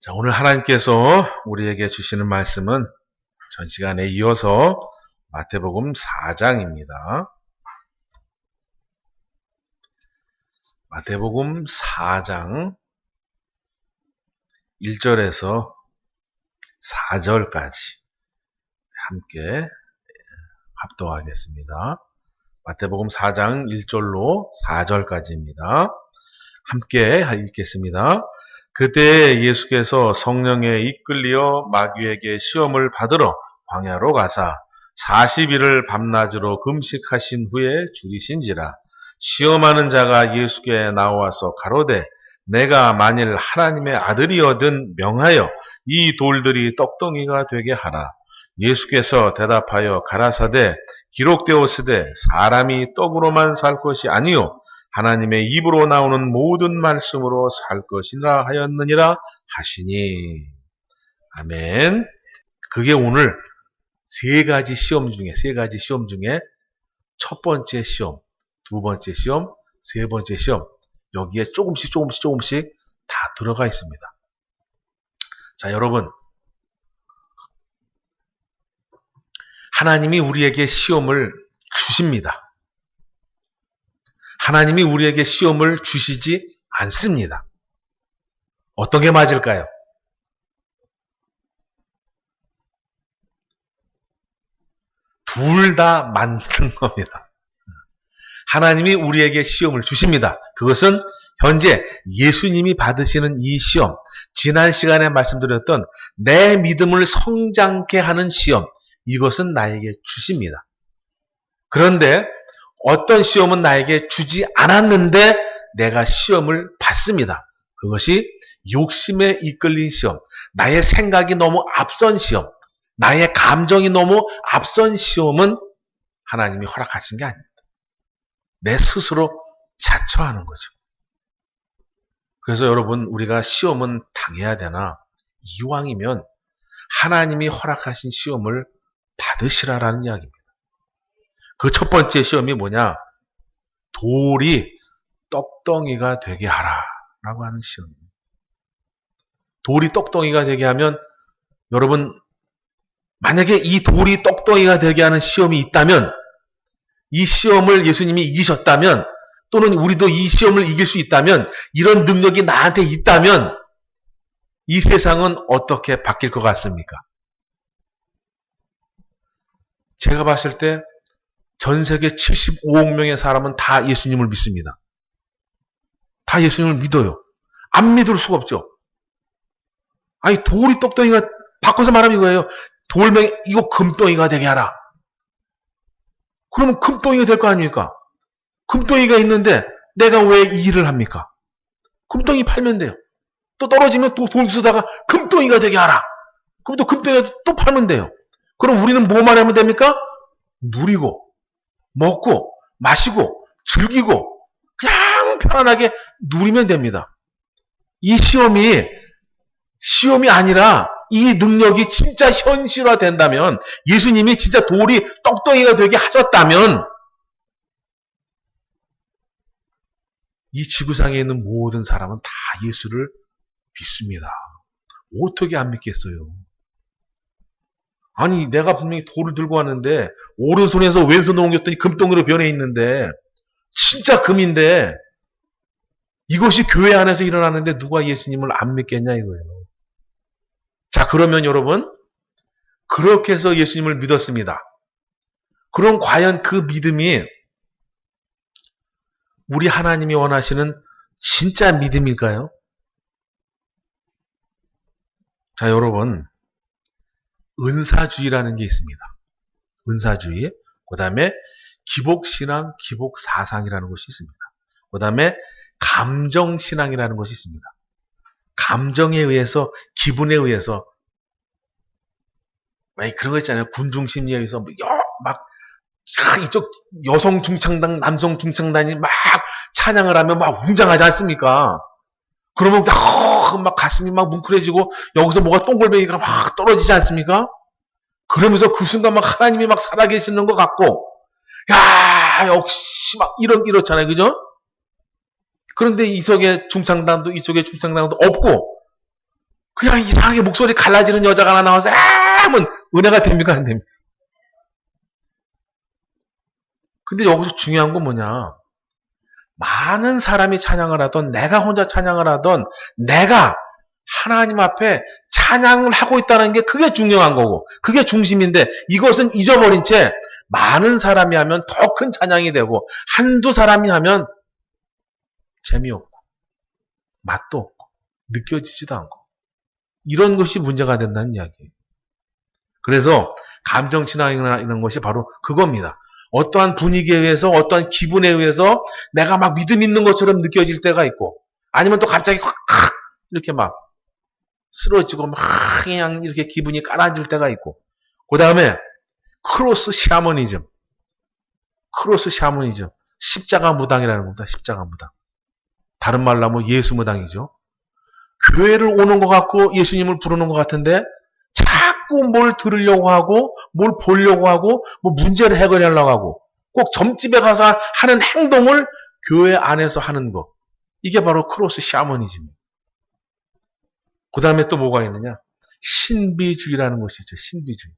자, 오늘 하나님께서 우리에게 주시는 말씀은 전 시간에 이어서 마태복음 4장입니다. 마태복음 4장 1절에서 4절까지 함께 합독하겠습니다. 마태복음 4장 1절로 4절까지입니다. 함께 읽겠습니다. 그때 예수께서 성령에 이끌리어 마귀에게 시험을 받으러 광야로 가사 40일을 밤낮으로 금식하신 후에 죽이신지라 시험하는 자가 예수께 나와서 가로되 내가 만일 하나님의 아들이어든 명하여 이 돌들이 떡덩이가 되게 하라. 예수께서 대답하여 가라사대 기록되었으되 사람이 떡으로만 살 것이 아니요 하나님의 입으로 나오는 모든 말씀으로 살 것이라 하였느니라 하시니. 아멘. 그게 오늘 세 가지 시험 중에, 세 가지 시험 중에 첫 번째 시험, 두 번째 시험, 세 번째 시험. 여기에 조금씩 조금씩 조금씩 다 들어가 있습니다. 자, 여러분. 하나님이 우리에게 시험을 주십니다. 하나님이 우리에게 시험을 주시지 않습니다. 어떤 게 맞을까요? 둘 다 맞는 겁니다. 하나님이 우리에게 시험을 주십니다. 그것은 현재 예수님이 받으시는 이 시험, 지난 시간에 말씀드렸던 내 믿음을 성장케 하는 시험, 이것은 나에게 주십니다. 그런데 어떤 시험은 나에게 주지 않았는데 내가 시험을 받습니다. 그것이 욕심에 이끌린 시험, 나의 생각이 너무 앞선 시험, 나의 감정이 너무 앞선 시험은 하나님이 허락하신 게 아닙니다. 내 스스로 자처하는 거죠. 그래서 여러분, 우리가 시험은 당해야 되나? 이왕이면 하나님이 허락하신 시험을 받으시라라는 이야기입니다. 그 첫 번째 시험이 뭐냐? 돌이 떡덩이가 되게 하라. 라고 하는 시험입니다. 돌이 떡덩이가 되게 하면 여러분 만약에 이 돌이 떡덩이가 되게 하는 시험이 있다면 이 시험을 예수님이 이기셨다면 또는 우리도 이 시험을 이길 수 있다면 이런 능력이 나한테 있다면 이 세상은 어떻게 바뀔 것 같습니까? 제가 봤을 때 전 세계 75억 명의 사람은 다 예수님을 믿습니다. 다 예수님을 믿어요. 안 믿을 수가 없죠. 아니 돌이 떡덩이가 바꿔서 말하면 이거예요. 돌멩이 이거 금덩이가 되게 하라. 그러면 금덩이가 될 거 아닙니까? 금덩이가 있는데 내가 왜 이 일을 합니까? 금덩이 팔면 돼요. 또 떨어지면 또 돌 쓰다가 금덩이가 되게 하라. 그럼 또 금덩이가 또 팔면 돼요. 그럼 우리는 뭐만 하면 됩니까? 누리고, 먹고, 마시고, 즐기고, 그냥 편안하게 누리면 됩니다. 이 시험이, 시험이 아니라 이 능력이 진짜 현실화 된다면, 예수님이 진짜 돌이 떡덩이가 되게 하셨다면, 이 지구상에 있는 모든 사람은 다 예수를 믿습니다. 어떻게 안 믿겠어요? 아니, 내가 분명히 돌을 들고 왔는데, 오른손에서 왼손으로 옮겼더니 금덩이로 변해 있는데, 진짜 금인데, 이것이 교회 안에서 일어나는데 누가 예수님을 안 믿겠냐 이거예요. 자, 그러면 여러분, 그렇게 해서 예수님을 믿었습니다. 그럼 과연 그 믿음이 우리 하나님이 원하시는 진짜 믿음일까요? 자, 여러분, 은사주의라는 게 있습니다. 은사주의. 그 다음에 기복신앙, 기복사상이라는 것이 있습니다. 그 다음에 감정신앙이라는 것이 있습니다. 감정에 의해서, 기분에 의해서, 왜 그런 거 있잖아요. 군중심리에 의해서, 뭐 막, 이쪽 여성 중창단, 남성 중창단이 막 찬양을 하면 막 웅장하지 않습니까? 그러면 막, 막 가슴이 막 뭉클해지고 여기서 뭐가 동글뱅이가 막 떨어지지 않습니까? 그러면서 그 순간 막 하나님이 막 살아계시는 것 같고, 야, 역시 막 이런, 이렇잖아요. 그죠? 그런데 이쪽에 중창단도 이쪽에 중창단도 없고, 그냥 이상하게 목소리 갈라지는 여자가 하나 나와서 아! 하면 은혜가 됩니까? 안 됩니까? 근데 여기서 중요한 건 뭐냐? 많은 사람이 찬양을 하던 내가 혼자 찬양을 하던 내가 하나님 앞에 찬양을 하고 있다는 게 그게 중요한 거고 그게 중심인데 이것은 잊어버린 채 많은 사람이 하면 더 큰 찬양이 되고 한두 사람이 하면 재미없고 맛도 없고 느껴지지도 않고 이런 것이 문제가 된다는 이야기예요. 그래서 감정 신앙이나 이런 것이 바로 그겁니다. 어떠한 분위기에 의해서 어떠한 기분에 의해서 내가 막 믿음 있는 것처럼 느껴질 때가 있고 아니면 또 갑자기 확 이렇게 막 쓰러지고 막 그냥 이렇게 기분이 깔아질 때가 있고 그 다음에 크로스 샤머니즘 크로스 샤머니즘 십자가 무당이라는 겁니다. 십자가 무당 다른 말로 하면 예수 무당이죠. 교회를 오는 것 같고 예수님을 부르는 것 같은데 자 꾸 뭘 들으려고 하고 뭘 보려고 하고 뭐 문제를 해결하려고 하고 꼭 점집에 가서 하는 행동을 교회 안에서 하는 것 이게 바로 크로스 샤머니즘이에요. 그 다음에 또 뭐가 있느냐? 신비주의라는 것이 있죠. 신비주의.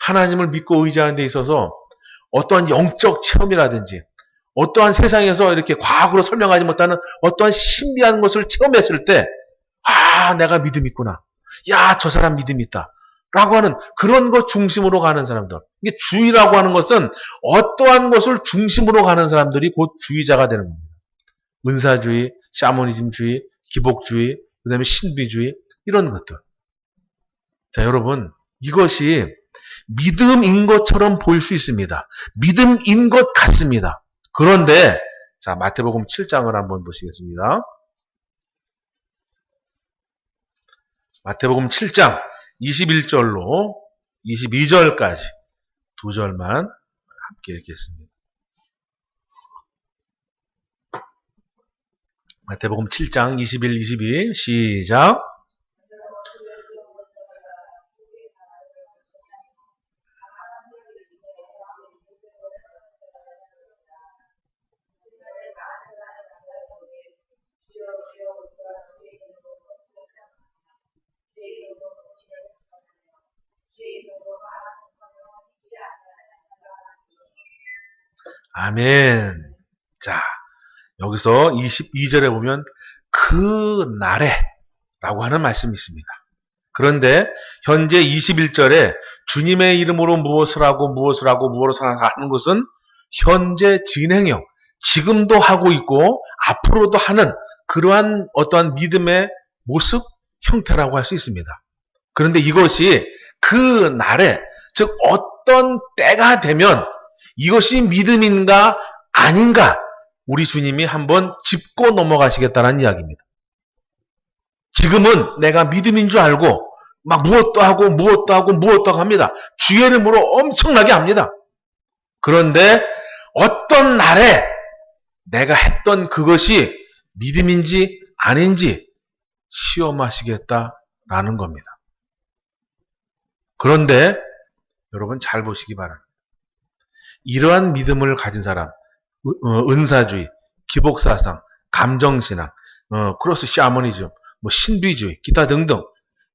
하나님을 믿고 의지하는 데 있어서 어떠한 영적 체험이라든지 어떠한 세상에서 이렇게 과학으로 설명하지 못하는 어떠한 신비한 것을 체험했을 때, 아, 내가 믿음 있구나. 야, 저 사람 믿음 있다. 라고 하는 그런 것 중심으로 가는 사람들. 이게 주의라고 하는 것은 어떠한 것을 중심으로 가는 사람들이 곧 주의자가 되는 겁니다. 은사주의, 샤머니즘주의, 기복주의, 그 다음에 신비주의, 이런 것들. 자, 여러분, 이것이 믿음인 것처럼 보일 수 있습니다. 믿음인 것 같습니다. 그런데, 자, 마태복음 7장을 한번 보시겠습니다. 마태복음 7장 21절로 22절까지 두 절만 함께 읽겠습니다. 마태복음 7장 21, 22 시작. 아멘. 자, 여기서 22절에 보면 그 날에 라고 하는 말씀이 있습니다. 그런데 현재 21절에 주님의 이름으로 무엇을 하고 무엇을 하고 무엇을 하는 것은 현재 진행형, 지금도 하고 있고 앞으로도 하는 그러한 어떠한 믿음의 모습, 형태라고 할 수 있습니다. 그런데 이것이 그 날에, 즉 어떤 때가 되면 이것이 믿음인가 아닌가 우리 주님이 한번 짚고 넘어가시겠다는 이야기입니다. 지금은 내가 믿음인 줄 알고 막 무엇도 하고 무엇도 하고 무엇도 합니다. 주의를 물어 엄청나게 합니다. 그런데 어떤 날에 내가 했던 그것이 믿음인지 아닌지 시험하시겠다라는 겁니다. 그런데 여러분 잘 보시기 바랍니다. 이러한 믿음을 가진 사람, 어, 은사주의, 기복사상, 감정신앙, 어, 크로스 샤머니즘, 뭐 신비주의, 기타 등등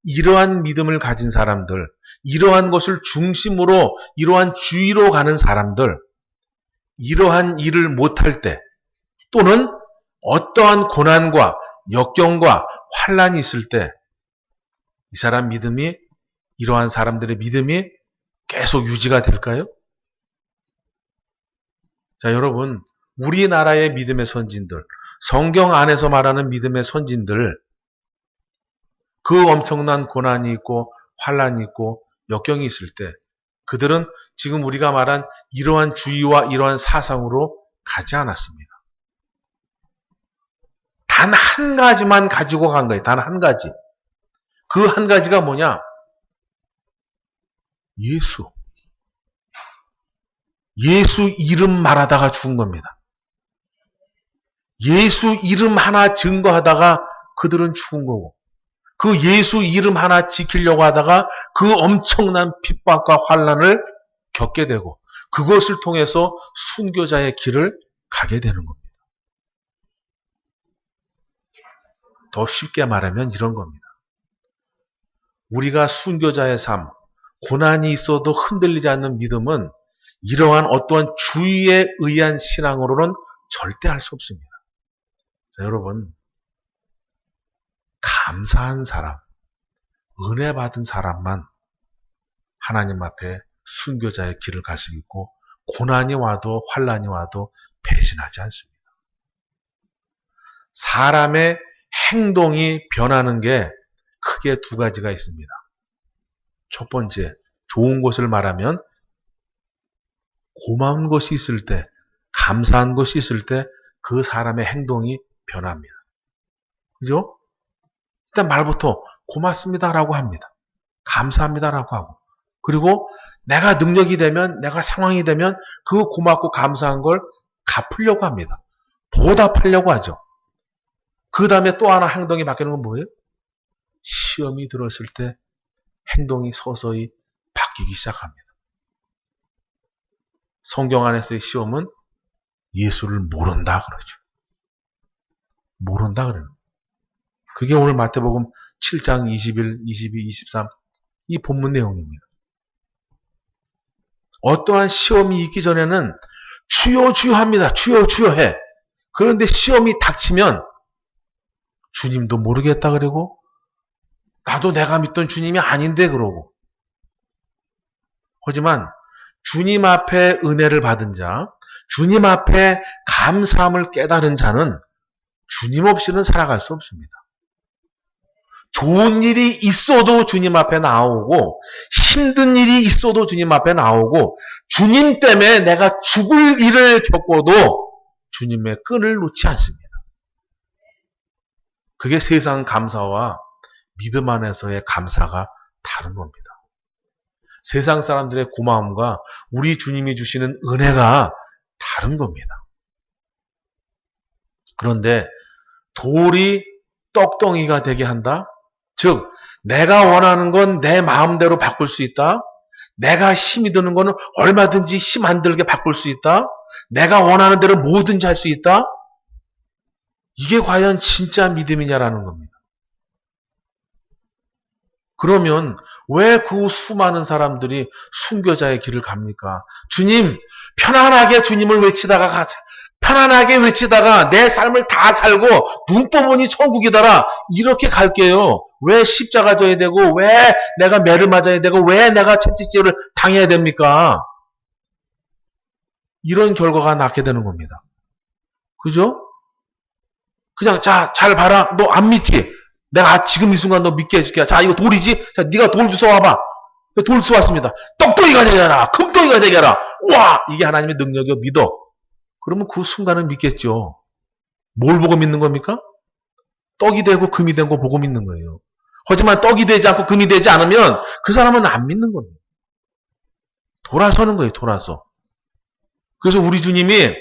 이러한 믿음을 가진 사람들, 이러한 것을 중심으로 이러한 주의로 가는 사람들, 이러한 일을 못할 때 또는 어떠한 고난과 역경과 환란이 있을 때 이 사람 믿음이 이러한 사람들의 믿음이 계속 유지가 될까요? 자, 여러분, 우리나라의 믿음의 선진들, 성경 안에서 말하는 믿음의 선진들, 그 엄청난 고난이 있고 환란이 있고 역경이 있을 때 그들은 지금 우리가 말한 이러한 주의와 이러한 사상으로 가지 않았습니다. 단 한 가지만 가지고 간 거예요. 단 한 가지. 그 한 가지가 뭐냐? 예수. 예수 이름 말하다가 죽은 겁니다. 예수 이름 하나 증거하다가 그들은 죽은 거고, 그 예수 이름 하나 지키려고 하다가 그 엄청난 핍박과 환란을 겪게 되고, 그것을 통해서 순교자의 길을 가게 되는 겁니다. 더 쉽게 말하면 이런 겁니다. 우리가 순교자의 삶, 고난이 있어도 흔들리지 않는 믿음은 이러한 어떠한 주의에 의한 신앙으로는 절대 할 수 없습니다. 자, 여러분, 감사한 사람, 은혜 받은 사람만 하나님 앞에 순교자의 길을 갈 수 있고 고난이 와도 환란이 와도 배신하지 않습니다. 사람의 행동이 변하는 게 크게 두 가지가 있습니다. 첫 번째, 좋은 것을 말하면 고마운 것이 있을 때, 감사한 것이 있을 때 그 사람의 행동이 변합니다. 그죠? 일단 말부터 고맙습니다라고 합니다. 감사합니다라고 하고. 그리고 내가 능력이 되면, 내가 상황이 되면 그 고맙고 감사한 걸 갚으려고 합니다. 보답하려고 하죠. 그 다음에 또 하나 행동이 바뀌는 건 뭐예요? 시험이 들었을 때 행동이 서서히 바뀌기 시작합니다. 성경 안에서의 시험은 예수를 모른다 그러죠. 모른다 그래요. 그게 오늘 마태복음 7장 21, 22, 23 이 본문 내용입니다. 어떠한 시험이 있기 전에는 주여 주여 합니다. 주여 주여 해. 그런데 시험이 닥치면 주님도 모르겠다 그러고 나도 내가 믿던 주님이 아닌데 그러고 하지만 주님 앞에 은혜를 받은 자, 주님 앞에 감사함을 깨달은 자는 주님 없이는 살아갈 수 없습니다. 좋은 일이 있어도 주님 앞에 나오고 힘든 일이 있어도 주님 앞에 나오고 주님 때문에 내가 죽을 일을 겪어도 주님의 끈을 놓지 않습니다. 그게 세상 감사와 믿음 안에서의 감사가 다른 겁니다. 세상 사람들의 고마움과 우리 주님이 주시는 은혜가 다른 겁니다. 그런데 돌이 떡덩이가 되게 한다? 즉, 내가 원하는 건 내 마음대로 바꿀 수 있다? 내가 힘이 드는 거는 얼마든지 힘 안 들게 바꿀 수 있다? 내가 원하는 대로 뭐든지 할 수 있다? 이게 과연 진짜 믿음이냐라는 겁니다. 그러면 왜 그 수많은 사람들이 순교자의 길을 갑니까? 주님, 편안하게 주님을 외치다가 가자. 편안하게 외치다가 내 삶을 다 살고 눈 떠보니 천국이더라. 이렇게 갈게요. 왜 십자가 져야 되고 왜 내가 매를 맞아야 되고 왜 내가 채찍질을 당해야 됩니까? 이런 결과가 낳게 되는 겁니다. 그죠? 그냥 자 잘 봐라. 너 안 믿지? 내가 지금 이 순간 너 믿게 해줄게. 자 이거 돌이지? 자 네가 돌 주워 와봐. 돌 주웠습니다. 떡덩이가 되게라. 금덩이가 되게라. 와 이게 하나님의 능력이요 믿어. 그러면 그 순간은 믿겠죠. 뭘 보고 믿는 겁니까? 떡이 되고 금이 된 거 보고 믿는 거예요. 하지만 떡이 되지 않고 금이 되지 않으면 그 사람은 안 믿는 겁니다. 돌아서는 거예요. 돌아서. 그래서 우리 주님이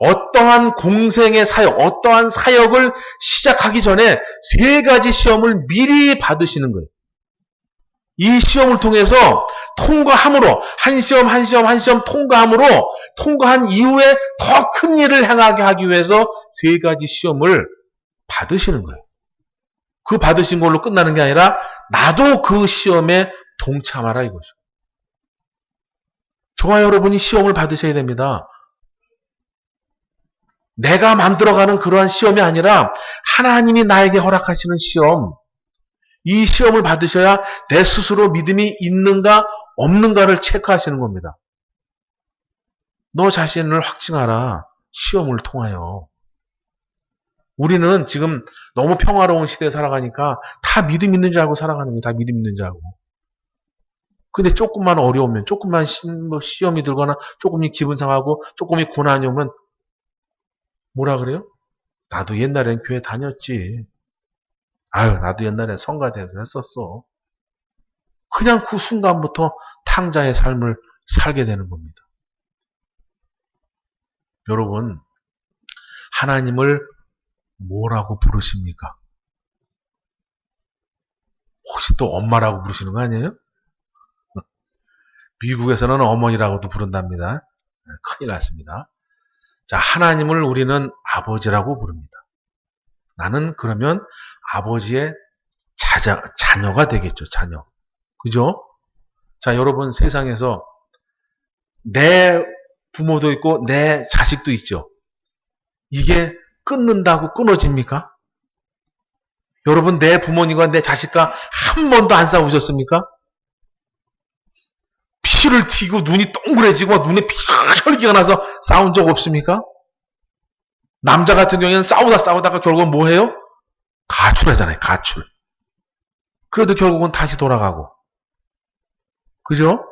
어떠한 공생의 사역, 어떠한 사역을 시작하기 전에 세 가지 시험을 미리 받으시는 거예요. 이 시험을 통해서 통과함으로 한 시험 한 시험 한 시험 통과함으로 통과한 이후에 더 큰 일을 행하게 하기 위해서 세 가지 시험을 받으시는 거예요. 그 받으신 걸로 끝나는 게 아니라 나도 그 시험에 동참하라 이거죠. 저와 여러분이 시험을 받으셔야 됩니다. 내가 만들어가는 그러한 시험이 아니라 하나님이 나에게 허락하시는 시험. 이 시험을 받으셔야 내 스스로 믿음이 있는가 없는가를 체크하시는 겁니다. 너 자신을 확증하라. 시험을 통하여. 우리는 지금 너무 평화로운 시대에 살아가니까 다 믿음 있는 줄 알고 살아가는 거예요. 다 믿음 있는 줄 알고. 근데 조금만 어려우면, 조금만 뭐 시험이 들거나, 조금이 기분 상하고, 조금이 고난이 오면 뭐라 그래요? 나도 옛날엔 교회 다녔지. 아유, 나도 옛날엔 성가대도 했었어. 그냥 그 순간부터 탕자의 삶을 살게 되는 겁니다. 여러분, 하나님을 뭐라고 부르십니까? 혹시 또 엄마라고 부르시는 거 아니에요? 미국에서는 어머니라고도 부른답니다. 네, 큰일 났습니다. 자, 하나님을 우리는 아버지라고 부릅니다. 나는 그러면 아버지의 자자, 자녀가 되겠죠, 자녀. 그죠? 자, 여러분 세상에서 내 부모도 있고 내 자식도 있죠. 이게 끊는다고 끊어집니까? 여러분 내 부모님과 내 자식과 한 번도 안 싸우셨습니까? 피를 튀고 눈이 동그래지고 눈에 피가 혈기가 나서 싸운 적 없습니까? 남자 같은 경우에는 싸우다 싸우다가 결국은 뭐 해요? 가출하잖아요. 가출. 그래도 결국은 다시 돌아가고. 그죠?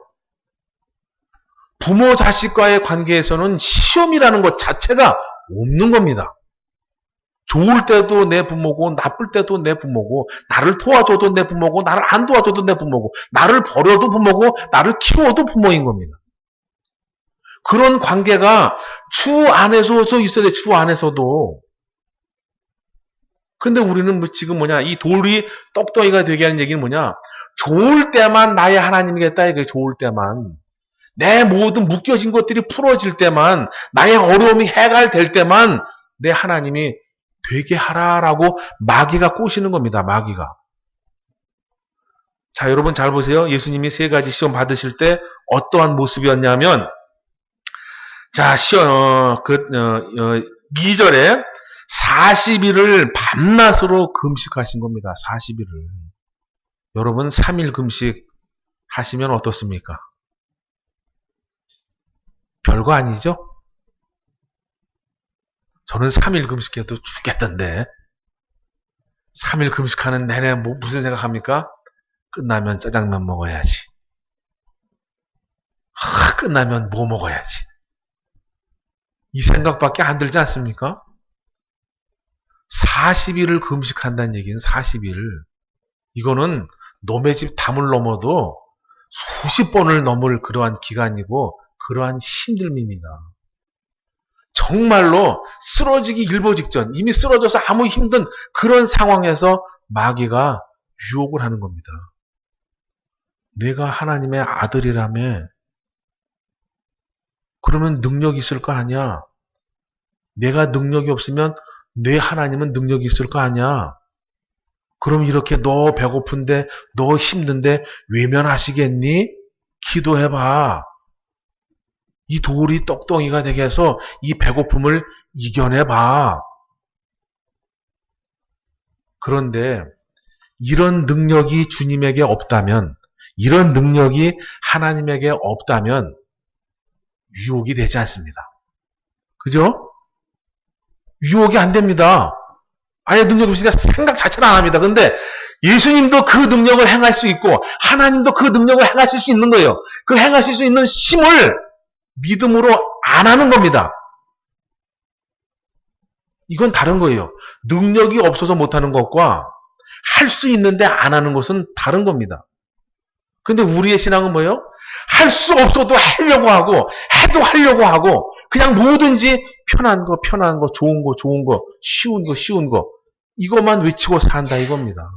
부모 자식과의 관계에서는 시험이라는 것 자체가 없는 겁니다. 좋을 때도 내 부모고 나쁠 때도 내 부모고 나를 도와줘도 내 부모고 나를 안 도와줘도 내 부모고 나를 버려도 부모고 나를 키워도 부모인 겁니다. 그런 관계가 주 안에서도 있어야 돼. 주 안에서도. 근데 우리는 뭐 지금 뭐냐 이 돌이 떡덩이가 되게 하는 얘기는 뭐냐 좋을 때만 나의 하나님이겠다 이게 좋을 때만 내 모든 묶여진 것들이 풀어질 때만 나의 어려움이 해갈될 때만 내 하나님이 되게 하라라고 마귀가 꼬시는 겁니다. 마귀가. 자, 여러분 잘 보세요. 예수님이 세 가지 시험 받으실 때 어떠한 모습이었냐면 자, 시험 어, 그 어, 어, 2절에 40일을 밤낮으로 금식하신 겁니다. 40일을. 여러분 3일 금식 하시면 어떻습니까? 별거 아니죠? 저는 3일 금식해도 죽겠던데. 3일 금식하는 내내 뭐 무슨 생각합니까? 끝나면 짜장면 먹어야지. 아, 끝나면 뭐 먹어야지. 이 생각밖에 안 들지 않습니까? 40일을 금식한다는 얘기는 40일. 이거는 놈의 집 담을 넘어도 수십 번을 넘을 그러한 기간이고 그러한 힘듦입니다. 정말로 쓰러지기 일보 직전, 이미 쓰러져서 아무 힘든 그런 상황에서 마귀가 유혹을 하는 겁니다. 내가 하나님의 아들이라며 그러면 능력이 있을 거 아니야? 내가 능력이 없으면 내 하나님은 능력이 있을 거 아니야? 그럼 이렇게 너 배고픈데, 너 힘든데 외면하시겠니? 기도해봐. 이 돌이 떡덩이가 되게 해서 이 배고픔을 이겨내봐. 그런데 이런 능력이 주님에게 없다면, 이런 능력이 하나님에게 없다면 유혹이 되지 않습니다. 그죠? 유혹이 안 됩니다. 아예 능력이 없으니까 생각 자체를 안 합니다. 근데 예수님도 그 능력을 행할 수 있고 하나님도 그 능력을 행하실 수 있는 거예요. 그 행하실 수 있는 힘을 믿음으로 안 하는 겁니다. 이건 다른 거예요. 능력이 없어서 못하는 것과 할 수 있는데 안 하는 것은 다른 겁니다. 근데 우리의 신앙은 뭐예요? 할 수 없어도 하려고 하고, 해도 하려고 하고, 그냥 뭐든지 편한 거, 편한 거, 좋은 거, 좋은 거, 쉬운 거, 쉬운 거, 이것만 외치고 산다 이겁니다.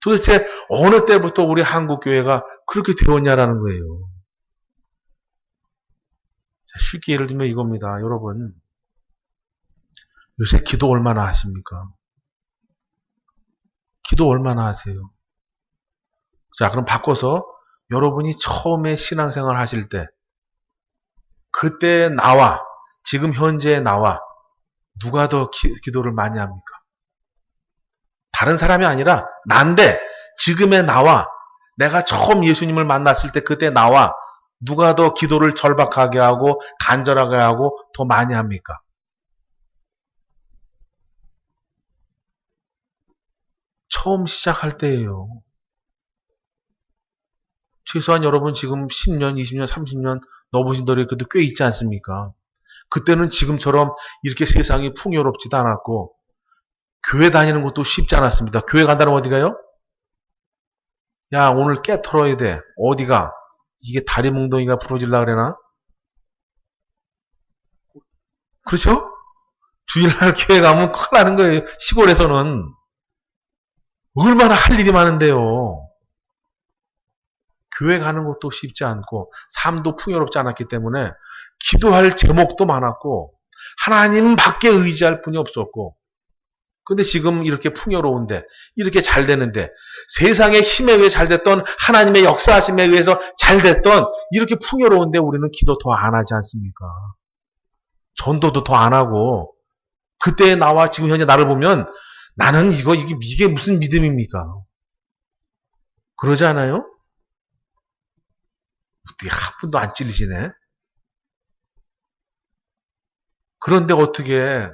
도대체 어느 때부터 우리 한국교회가 그렇게 되었냐라는 거예요. 쉽게 예를 들면 이겁니다. 여러분, 요새 기도 얼마나 하십니까? 기도 얼마나 하세요? 자, 그럼 바꿔서 여러분이 처음에 신앙생활 하실 때, 그때 나와, 지금 현재 나와, 누가 더 기, 기도를 많이 합니까? 다른 사람이 아니라, 난데, 지금의 나와, 내가 처음 예수님을 만났을 때 그때 나와, 누가 더 기도를 절박하게 하고 간절하게 하고 더 많이 합니까? 처음 시작할 때예요. 최소한 여러분 지금 10년, 20년, 30년 넘으신 들이 그래도 꽤 있지 않습니까? 그때는 지금처럼 이렇게 세상이 풍요롭지도 않았고 교회 다니는 것도 쉽지 않았습니다. 교회 간다는 어디 가요? 야 오늘 깨 털어야 돼. 어디가? 이게 다리 몽둥이가 부러질라 그래나? 그렇죠? 주일날 교회 가면 큰일 나는 거예요. 시골에서는. 얼마나 할 일이 많은데요. 교회 가는 것도 쉽지 않고 삶도 풍요롭지 않았기 때문에 기도할 제목도 많았고 하나님 밖에 의지할 분이 없었고 근데 지금 이렇게 풍요로운데, 이렇게 잘 되는데, 세상의 힘에 의해 잘 됐던 하나님의 역사하심에 의해서 잘 됐던 이렇게 풍요로운데 우리는 기도 더 안 하지 않습니까? 전도도 더 안 하고, 그때 나와 지금 현재 나를 보면 나는 이거, 이게, 이게 무슨 믿음입니까? 그러지 않아요? 어떻게 한 분도 안 찔리시네? 그런데 어떻게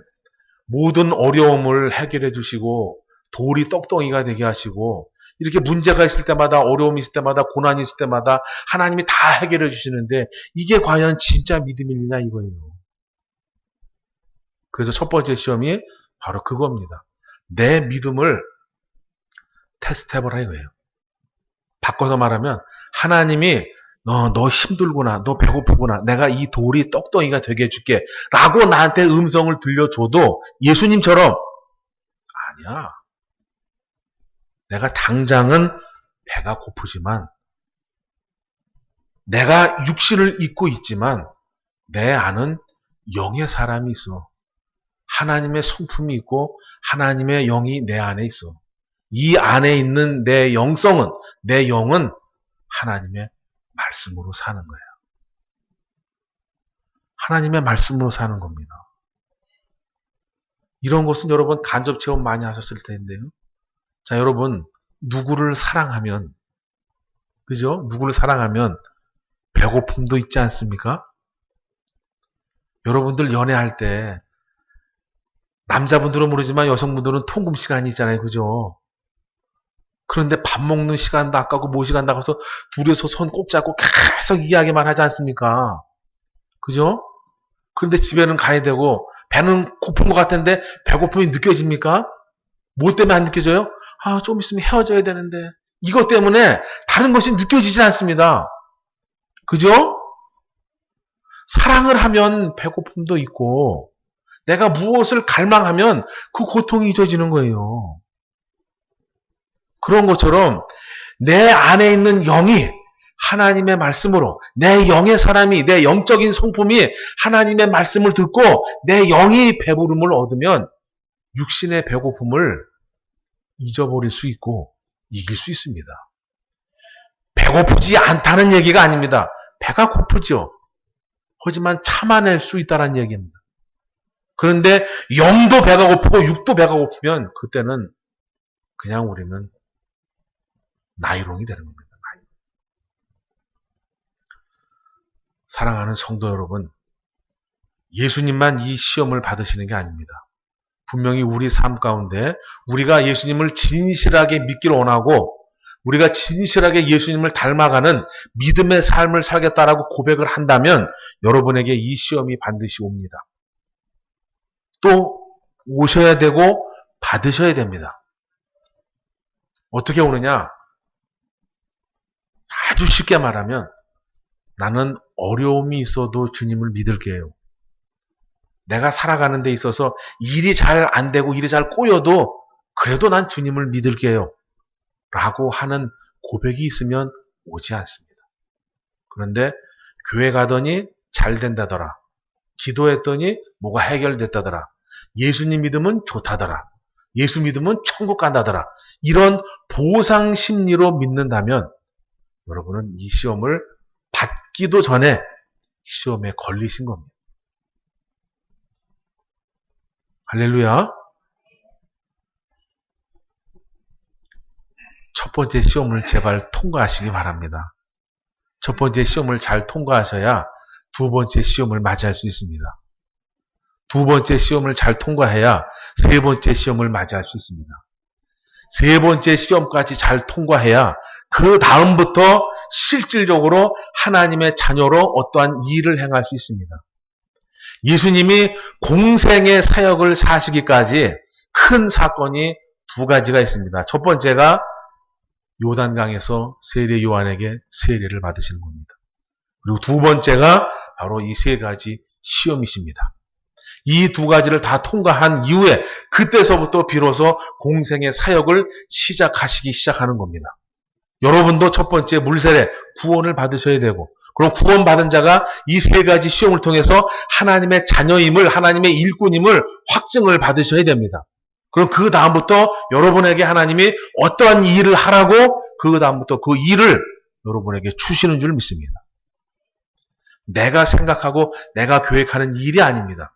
모든 어려움을 해결해 주시고 돌이 떡덩이가 되게 하시고 이렇게 문제가 있을 때마다 어려움이 있을 때마다 고난이 있을 때마다 하나님이 다 해결해 주시는데 이게 과연 진짜 믿음이냐 이거예요. 그래서 첫 번째 시험이 바로 그겁니다. 내 믿음을 테스트 해보라 이거예요. 바꿔서 말하면 하나님이 어, 너 힘들구나. 너 배고프구나. 내가 이 돌이 떡덩이가 되게 해줄게. 라고 나한테 음성을 들려줘도 예수님처럼 아니야. 내가 당장은 배가 고프지만 내가 육신을 입고 있지만 내 안은 영의 사람이 있어. 하나님의 성품이 있고 하나님의 영이 내 안에 있어. 이 안에 있는 내 영성은 내 영은 하나님의 말씀으로 사는 거예요. 하나님의 말씀으로 사는 겁니다. 이런 것은 여러분 간접 체험 많이 하셨을 텐데요. 자, 여러분, 누구를 사랑하면, 그죠? 누구를 사랑하면 배고픔도 있지 않습니까? 여러분들 연애할 때, 남자분들은 모르지만 여성분들은 통금 시간이 있잖아요. 그죠? 그런데 밥 먹는 시간도 아까고 뭐 시간도 아까서 둘이서 손 꼭 잡고 계속 이야기만 하지 않습니까? 그죠? 그런데 집에는 가야 되고 배는 고픈 것 같은데 배고픔이 느껴집니까? 뭐 때문에 안 느껴져요? 아, 좀 있으면 헤어져야 되는데. 이것 때문에 다른 것이 느껴지지 않습니다. 그죠? 사랑을 하면 배고픔도 있고, 내가 무엇을 갈망하면 그 고통이 잊어지는 거예요. 그런 것처럼 내 안에 있는 영이 하나님의 말씀으로 내 영의 사람이 내 영적인 성품이 하나님의 말씀을 듣고 내 영이 배부름을 얻으면 육신의 배고픔을 잊어버릴 수 있고 이길 수 있습니다. 배고프지 않다는 얘기가 아닙니다. 배가 고프죠. 하지만 참아낼 수 있다는 얘기입니다. 그런데 영도 배가 고프고 육도 배가 고프면 그때는 그냥 우리는 나이롱이 되는 겁니다. 나이롱. 사랑하는 성도 여러분, 예수님만 이 시험을 받으시는 게 아닙니다. 분명히 우리 삶 가운데 우리가 예수님을 진실하게 믿기를 원하고 우리가 진실하게 예수님을 닮아가는 믿음의 삶을 살겠다라고 고백을 한다면 여러분에게 이 시험이 반드시 옵니다. 또 오셔야 되고 받으셔야 됩니다. 어떻게 오느냐? 아주 쉽게 말하면 나는 어려움이 있어도 주님을 믿을게요. 내가 살아가는 데 있어서 일이 잘 안 되고 일이 잘 꼬여도 그래도 난 주님을 믿을게요. 라고 하는 고백이 있으면 오지 않습니다. 그런데 교회 가더니 잘 된다더라. 기도했더니 뭐가 해결됐다더라. 예수님 믿으면 좋다더라. 예수 믿으면 천국 간다더라. 이런 보상 심리로 믿는다면 여러분은 이 시험을 받기도 전에 시험에 걸리신 겁니다. 할렐루야. 첫 번째 시험을 제발 통과하시기 바랍니다. 첫 번째 시험을 잘 통과하셔야 두 번째 시험을 맞이할 수 있습니다. 두 번째 시험을 잘 통과해야 세 번째 시험을 맞이할 수 있습니다. 세 번째 시험까지 잘 통과해야 그 다음부터 실질적으로 하나님의 자녀로 어떠한 일을 행할 수 있습니다. 예수님이 공생의 사역을 사시기까지 큰 사건이 두 가지가 있습니다. 첫 번째가 요단강에서 세례 요한에게 세례를 받으시는 겁니다. 그리고 두 번째가 바로 이 세 가지 시험이십니다. 이 두 가지를 다 통과한 이후에 그때서부터 비로소 공생의 사역을 시작하시기 시작하는 겁니다. 여러분도 첫 번째 물세례 구원을 받으셔야 되고 그럼 구원받은 자가 이 세 가지 시험을 통해서 하나님의 자녀임을 하나님의 일꾼임을 확증을 받으셔야 됩니다. 그럼 그 다음부터 여러분에게 하나님이 어떠한 일을 하라고 그 다음부터 그 일을 여러분에게 주시는 줄 믿습니다. 내가 생각하고 내가 계획하는 일이 아닙니다.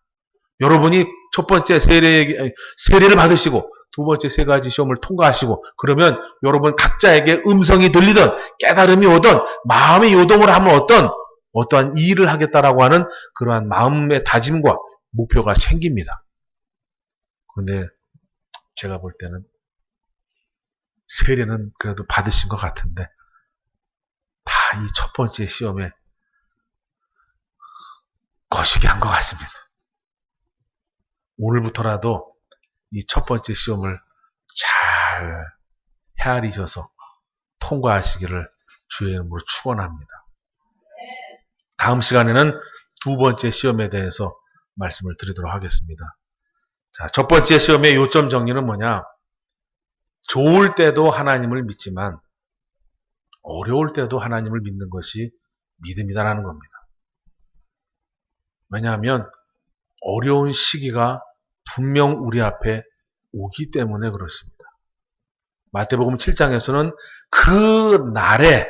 여러분이 첫 번째 세례, 세례를 받으시고 두 번째 세 가지 시험을 통과하시고 그러면 여러분 각자에게 음성이 들리던 깨달음이 오던 마음의 요동을 하면 어떤 어떠한 일을 하겠다라고 하는 그러한 마음의 다짐과 목표가 생깁니다. 그런데 제가 볼 때는 세례는 그래도 받으신 것 같은데 다 이 첫 번째 시험에 거시기 한 것 같습니다. 오늘부터라도 이 첫 번째 시험을 잘 헤아리셔서 통과하시기를 주의 이름으로 축원합니다. 다음 시간에는 두 번째 시험에 대해서 말씀을 드리도록 하겠습니다. 자, 첫 번째 시험의 요점 정리는 뭐냐? 좋을 때도 하나님을 믿지만 어려울 때도 하나님을 믿는 것이 믿음이다라는 겁니다. 왜냐하면 어려운 시기가 분명 우리 앞에 오기 때문에 그렇습니다. 마태복음 7장에서는 그 날에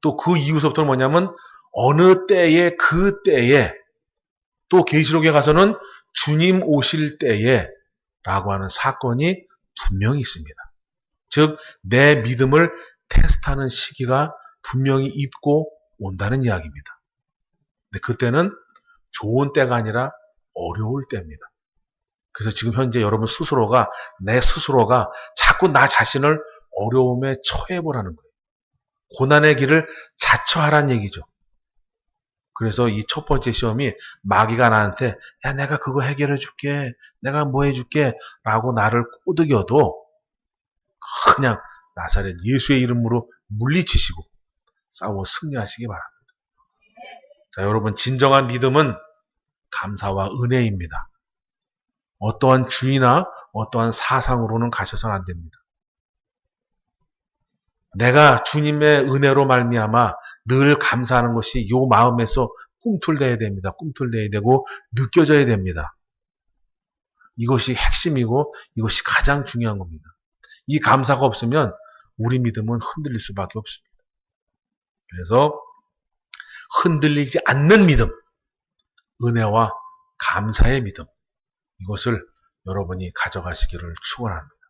또 그 이후서부터는 뭐냐면 어느 때에 그 때에 또 계시록에 가서는 주님 오실 때에 라고 하는 사건이 분명히 있습니다. 즉, 내 믿음을 테스트하는 시기가 분명히 있고 온다는 이야기입니다. 근데 그때는 좋은 때가 아니라 어려울 때입니다. 그래서 지금 현재 여러분 스스로가, 내 스스로가 자꾸 나 자신을 어려움에 처해 보라는 거예요. 고난의 길을 자처하라는 얘기죠. 그래서 이 첫 번째 시험이 마귀가 나한테 야 내가 그거 해결해 줄게 내가 뭐 해 줄게 라고 나를 꼬드겨도 그냥 나사렛 예수의 이름으로 물리치시고 싸워 승리하시기 바랍니다. 자 여러분 진정한 믿음은 감사와 은혜입니다. 어떠한 주의나 어떠한 사상으로는 가셔서는 안 됩니다. 내가 주님의 은혜로 말미암아 늘 감사하는 것이 요 마음에서 꿈틀대야 됩니다. 꿈틀대야 되고 느껴져야 됩니다. 이것이 핵심이고 이것이 가장 중요한 겁니다. 이 감사가 없으면 우리 믿음은 흔들릴 수밖에 없습니다. 그래서 흔들리지 않는 믿음, 은혜와 감사의 믿음, 이것을 여러분이 가져가시기를 축원합니다.